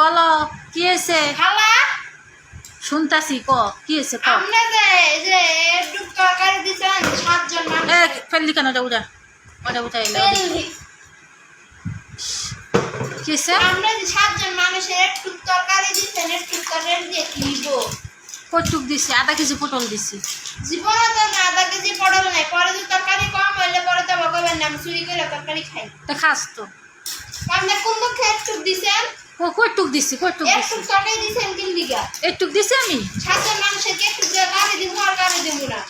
বলো কি হয়েছে? খালা? শুনতাছি ক কি হয়েছে ক? আপনি যে যে একটু তরকারি দিছেন সাতজন এ ফেললি কেন? ওটা ওটা উঠা এলো। কি হয়েছে? আপনি যে সাতজন মানুষের একটু তরকারি দিছেন একটু তরকারি দিয়ে কি কটুক দিছি? আধা কেজি পটল দিছি। জীবনে তো না আধা কেজি পটল নাই। পরে যদি তরকারি কম হইলে পরে তো বকবেন না চুরি করে তরকারি খাই। তা খাস তো। আপনি কোন দুঃখে একটু দিছেন? ক- কটুক দিছি কটুক দিছি? তরকারি দিছেন কিন দিগা একটুক দিছি আমি? সাতজন মানুষের কি একটু তরকারি দিব আর কারি দিব না।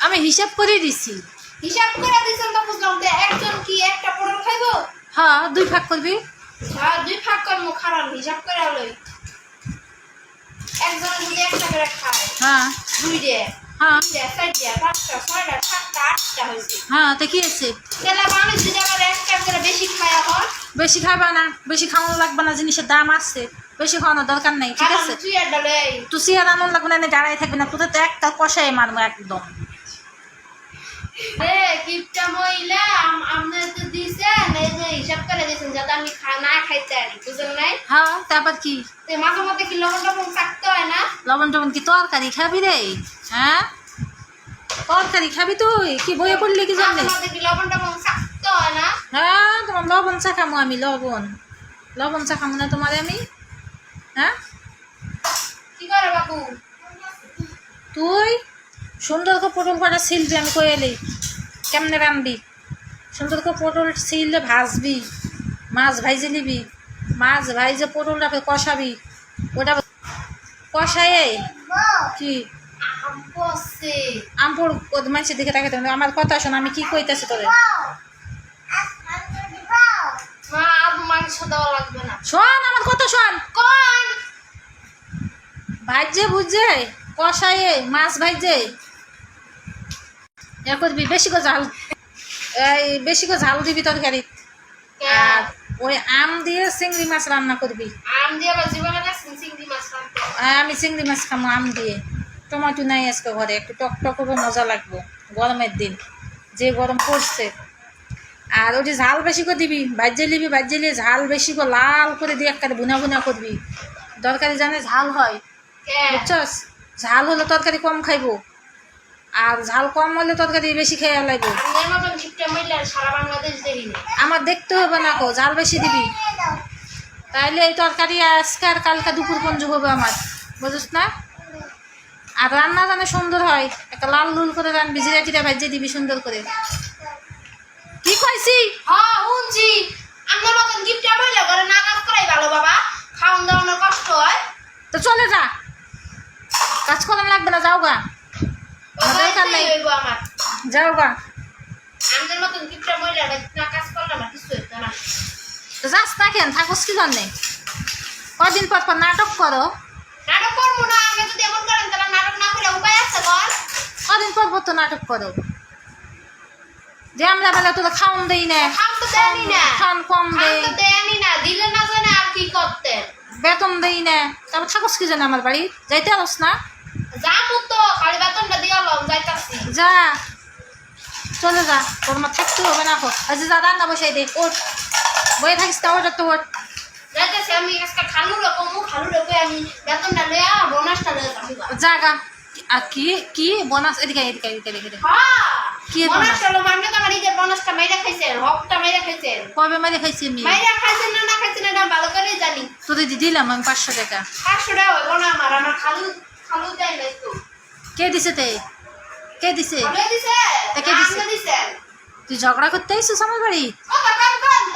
আমি হিসাব করে দিছি। হিসাব করে দিছেন তো বুঝলাম যে একজন কি একটা পটল খাইবো? হ্যাঁ দুই ভাগ করবি? হ্যাঁ দুই ভাগ কর্ম খারাপ হিসাব করে লই। একজন যদি একটা করে খায় হ্যাঁ। দুই ডে হ্যাঁ হ্যাঁ তা কি হয়েছে? তাহলে মানুষ যদি আবার একটা করে বেশি খায় হয় বেশি খাবা না বেশি খাওয়ানো লাগবে না জিনিসের দাম আছে। বেশি খাওয়ানোর দরকার নেই ঠিক আছে? তুই সিয়ার আনন্দ লাগবে না দাঁড়াই থাকবে না তোদের তো একটা কষাই মারবো একদম। হ্যাঁ লবণ টবণ থাকতে হয় না? লবণ টবণ কি তরকারি খাবি রে? হ্যাঁ? তরকারি খাবি তুই? কি বইয়ে পড়লি কি মাঝে জানি মধ্যে কি লবণ টবণ হয় না? হ্যাঁ তোমার লবণ চা খামো আমি লবণ। লবণ চা খামো না তোমার আমি? হ্যাঁ? কি করে বাবু তুই? সুন্দর করে পটল কটা ছিলবি আমি কয়ে এলি। কেমনে রানবি সুন্দর করে পটল ছিললে ভাজবি মাছ ভাইজে নিবি। মাছ ভাইজে পটলটাকে কষাবি। ওটা কষায়ে কি? আমপুর মানুষের দিকে তাকাতে আমার কথা শোন আমি কি কইতেছি তোরে? মা আর মাংস দেওয়া লাগবে না। শোন আমার কথা শোন। কোন? ভাইজে বুঝে কষায়ে মাছ ভাইজে। এ করবি বেশি করে ঝাল এই বেশি করে ঝাল দিবি তরকারি। আর ওই আম দিয়ে চিংড়ি মাছ রান্না করবি। আম দিয়ে আবার জীবনে দেখছেন চিংড়ি মাছ রাখতে আমি চিংড়ি মাছ খাব আম দিয়ে। টমেটো নাই আজকে ঘরে একটু টক টক হবে মজা লাগবে। গরমের দিন যে গরম পড়ছে। আর ওটি ঝাল বেশি করে দিবি ভাজ্যে নিবি ভাজ্যে নিয়ে ঝাল বেশি করে লাল করে দিয়ে একটা বুনা বুনা করবি। তরকারি জানে ঝাল হয় কে বুঝছস? ঝাল হলে তরকারি কম খাইবো আর ঝাল কম হলে তরকারি বেশি খেয়ে লাগবো আমার দেখতে হবে না কো ঝাল বেশি দিবি। তাইলে এই তরকারি আজকে আর কালকে দুপুর পঞ্জ হবে আমার বুঝিস না? আর রান্না জানে সুন্দর হয় একটা লাল লুল করে রানবি জিরা টিরা ভাজিয়ে দিবি সুন্দর করে। কি কইছি? হ্যাঁ শুনছি। আপনার মতন গিফটটা মহিলা করে না কাজ করাই ভালো বাবা। খাওয়ান দাওয়ানোর কষ্ট হয়। তো চলে যা। কাজ করান লাগবে না যাও গা। আমার দরকার নেই যাও গা। আমাদের মতন গিফটটা মহিলা না কাজ করলে আমার কিছু হইতো না। যাস না কেন? থাকস কি জন্যে? কদিন পর পর নাটক করো। নাটক করব না আমি যদি এমন করেন তাহলে নাটক না করে উপায় আছে বল। কদিন পর পর তো নাটক করো। যে আমরা বেলা তোরা খাওন দেই না। খাম তো দেয়নি না। খান কম দেই। তো দেয়নি না। দিলে না জানে আর কি করতে। বেতন দেই না। তারপর থাকস কি জানে আমার বাড়ি? যাইতে আরস না? যাব তো খালি বেতনটা দিয়ে লম যাইতাছি। যা। চলে যা। তোর মা থাকতে হবে না এখন আজ যা রান্না বসাই দে ওঠ। বয়ে থাকিস না ওঠ তো ওঠ। যাইতাছি আমি আজকে খালু রকম খালু রকম আমি বেতনটা লইয়া বোনাসটা লইয়া যাব জাগা আর কি কি? বোনাস এদিকে এদিকে এদিকে এদিকে হ্যাঁ। কি বোনাসটা লো মানে তো আমার নিজের বোনাসটা মাইরা খাইছেন হকটা মাইরা খাইছেন। কবে মাইরা খাইছেন না? না খাইছেন এটা ভালো করে জানি। তোদের দি দিলাম আমি টাকা। পাঁচশো টাকা হইব না আমার আমার খালু খালু দেয় নাই তো। কে দিছে তে? কে দিছে? খালু দিছে তা কে দিছে? তুই ঝগড়া করতে আইসিস আমার বাড়ি? ও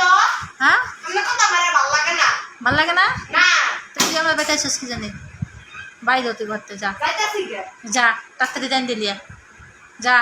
তো। হ্যাঁ? আমরা কথা আমার ভালো লাগে না। ভালো লাগে না? না। তুই আমার বেটাইছিস কি জানি? বাইরে তুই ঘরতে যা। যা তাড়াতাড়ি দেন দিলিয়া। যা।